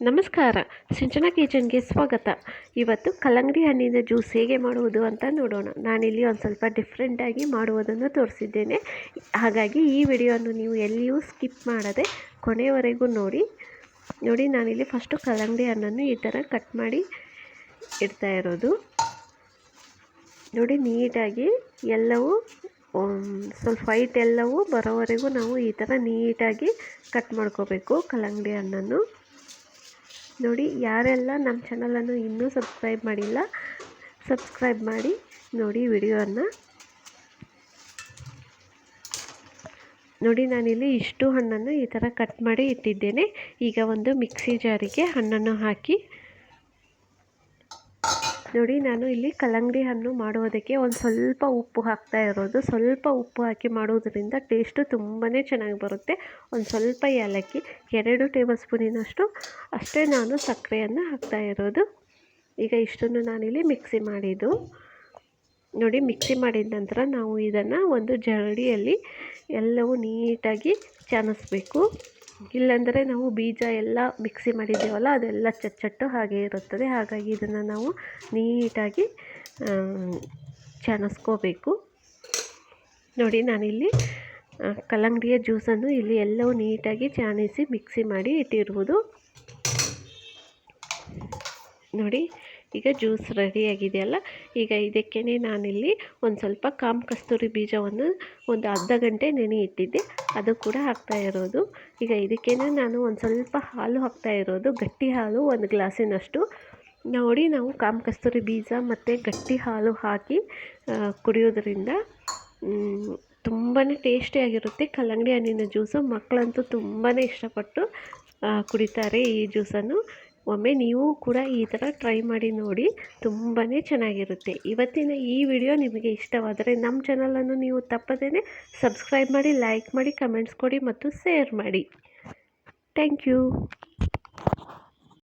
ನಮಸ್ಕಾರ. ಸಿಂಚನ ಕಿಚನ್ಗೆ ಸ್ವಾಗತ. ಇವತ್ತು ಕಲ್ಲಂಗಡಿ ಹಣ್ಣಿನ ಜ್ಯೂಸ್ ಹೇಗೆ ಮಾಡುವುದು ಅಂತ ನೋಡೋಣ. ನಾನಿಲ್ಲಿ ಒಂದು ಸ್ವಲ್ಪ ಡಿಫ್ರೆಂಟಾಗಿ ಮಾಡುವುದನ್ನು ತೋರಿಸಿದ್ದೇನೆ. ಹಾಗಾಗಿ ಈ ವಿಡಿಯೋವನ್ನು ನೀವು ಎಲ್ಲಿಯೂ ಸ್ಕಿಪ್ ಮಾಡದೆ ಕೊನೆಯವರೆಗೂ ನೋಡಿ. ನೋಡಿ, ನಾನಿಲ್ಲಿ ಫಸ್ಟು ಕಲ್ಲಂಗಡಿ ಹಣ್ಣನ್ನು ಈ ಥರ ಕಟ್ ಮಾಡಿ ಇಡ್ತಾ ಇರೋದು. ನೋಡಿ, ನೀಟಾಗಿ ಎಲ್ಲವೂ ಸ್ವಲ್ಪ ವೈಟ್ ಎಲ್ಲವೂ ಬರೋವರೆಗೂ ನಾವು ಈ ಥರ ನೀಟಾಗಿ ಕಟ್ ಮಾಡ್ಕೋಬೇಕು ಕಲ್ಲಂಗಡಿ ಹಣ್ಣನ್ನು. ನೋಡಿ, ಯಾರೆಲ್ಲ ನಮ್ಮ ಚಾನಲನ್ನು ಇನ್ನೂ ಸಬ್ಸ್ಕ್ರೈಬ್ ಮಾಡಿಲ್ಲ, ಸಬ್ಸ್ಕ್ರೈಬ್ ಮಾಡಿ ನೋಡಿ ವಿಡಿಯೋವನ್ನು ನೋಡಿ, ನಾನಿಲ್ಲಿ ಇಷ್ಟು ಹಣ್ಣನ್ನು ಈ ಥರ ಕಟ್ ಮಾಡಿ ಇಟ್ಟಿದ್ದೇನೆ. ಈಗ ಒಂದು ಮಿಕ್ಸಿ ಜಾರಿಗೆ ಹಣ್ಣನ್ನು ಹಾಕಿ ನೋಡಿ ನಾನು ಇಲ್ಲಿ ಕಲ್ಲಂಗಡಿ ಹಣ್ಣು ಮಾಡುವುದಕ್ಕೆ ಒಂದು ಸ್ವಲ್ಪ ಉಪ್ಪು ಹಾಕ್ತಾ ಇರೋದು. ಸ್ವಲ್ಪ ಉಪ್ಪು ಹಾಕಿ ಮಾಡೋದರಿಂದ ಟೇಸ್ಟು ತುಂಬಾ ಚೆನ್ನಾಗಿ ಬರುತ್ತೆ. ಒಂದು ಸ್ವಲ್ಪ ಏಲಕ್ಕಿ, ಎರಡು ಟೇಬಲ್ ಸ್ಪೂನಿನಷ್ಟು ಅಷ್ಟೇ ನಾನು ಸಕ್ಕರೆಯನ್ನು ಹಾಕ್ತಾ ಇರೋದು. ಈಗ ಇಷ್ಟನ್ನು ನಾನಿಲ್ಲಿ ಮಿಕ್ಸಿ ಮಾಡಿದ್ದು. ನೋಡಿ ಮಿಕ್ಸಿ ಮಾಡಿದ ನಂತರ ನಾವು ಇದನ್ನು ಒಂದು ಜರಡಿಯಲ್ಲಿ ಎಲ್ಲವೂ ನೀಟಾಗಿ ಚಾನಿಸ್ಬೇಕು. ಇಲ್ಲಾಂದರೆ ನಾವು ಬೀಜ ಎಲ್ಲ ಮಿಕ್ಸಿ ಮಾಡಿದ್ದೇವಲ್ಲ, ಅದೆಲ್ಲ ಚಚ್ಚಟ್ಟು ಹಾಗೆ ಇರುತ್ತದೆ. ಹಾಗಾಗಿ ಇದನ್ನು ನಾವು ನೀಟಾಗಿ ಚಾಣಿಸ್ಕೋಬೇಕು ನೋಡಿ, ನಾನಿಲ್ಲಿ ಕಲ್ಲಂಗಡಿಯ ಜ್ಯೂಸನ್ನು ಇಲ್ಲಿ ಎಲ್ಲವೂ ನೀಟಾಗಿ ಚಾಣಿಸಿ ಮಿಕ್ಸಿ ಮಾಡಿ ಇಟ್ಟಿರುವುದು. ನೋಡಿ ಈಗ ಜ್ಯೂಸ್ ರೆಡಿಯಾಗಿದೆಯಲ್ಲ ಈಗ ಇದಕ್ಕೇ ನಾನಿಲ್ಲಿ ಒಂದು ಸ್ವಲ್ಪ ಕಾಮ್ ಕಸ್ತೂರಿ ಬೀಜವನ್ನು ಒಂದು ಅರ್ಧ ಗಂಟೆ ನೆನೆ ಇಟ್ಟಿದ್ದೆ ಅದು ಕೂಡ ಹಾಕ್ತಾ ಇರೋದು. ಈಗ ಇದಕ್ಕೇ ನಾನು ಒಂದು ಸ್ವಲ್ಪ ಹಾಲು ಹಾಕ್ತಾ ಇರೋದು. ಗಟ್ಟಿ ಹಾಲು ಒಂದು ಗ್ಲಾಸಿನಷ್ಟು. ನೋಡಿ ನಾವು ಕಾಮ್ ಕಸ್ತೂರಿ ಬೀಜ ಮತ್ತು ಗಟ್ಟಿ ಹಾಲು ಹಾಕಿ ಕುಡಿಯೋದ್ರಿಂದ ತುಂಬಾ ಟೇಸ್ಟಿಯಾಗಿರುತ್ತೆ ಕಲ್ಲಂಗಡಿ ಹಣ್ಣಿನ ಜ್ಯೂಸು ಮಕ್ಕಳಂತೂ ತುಂಬಾ ಇಷ್ಟಪಟ್ಟು ಕುಡಿತಾರೆ ಈ ಜ್ಯೂಸನ್ನು. ಒಮ್ಮೆ ನೀವು ಕೂಡ ಈ ಥರ ಟ್ರೈ ಮಾಡಿ ನೋಡಿ ತುಂಬಾ ಚೆನ್ನಾಗಿರುತ್ತೆ. ಇವತ್ತಿನ ಈ ವಿಡಿಯೋ ನಿಮಗೆ ಇಷ್ಟವಾದರೆ ನಮ್ಮ ಚಾನಲನ್ನು ನೀವು ತಪ್ಪದೇ ಸಬ್ಸ್ಕ್ರೈಬ್ ಮಾಡಿ ಲೈಕ್ ಮಾಡಿ ಕಮೆಂಟ್ಸ್ ಕೊಡಿ ಮತ್ತು ಶೇರ್ ಮಾಡಿ. Thank you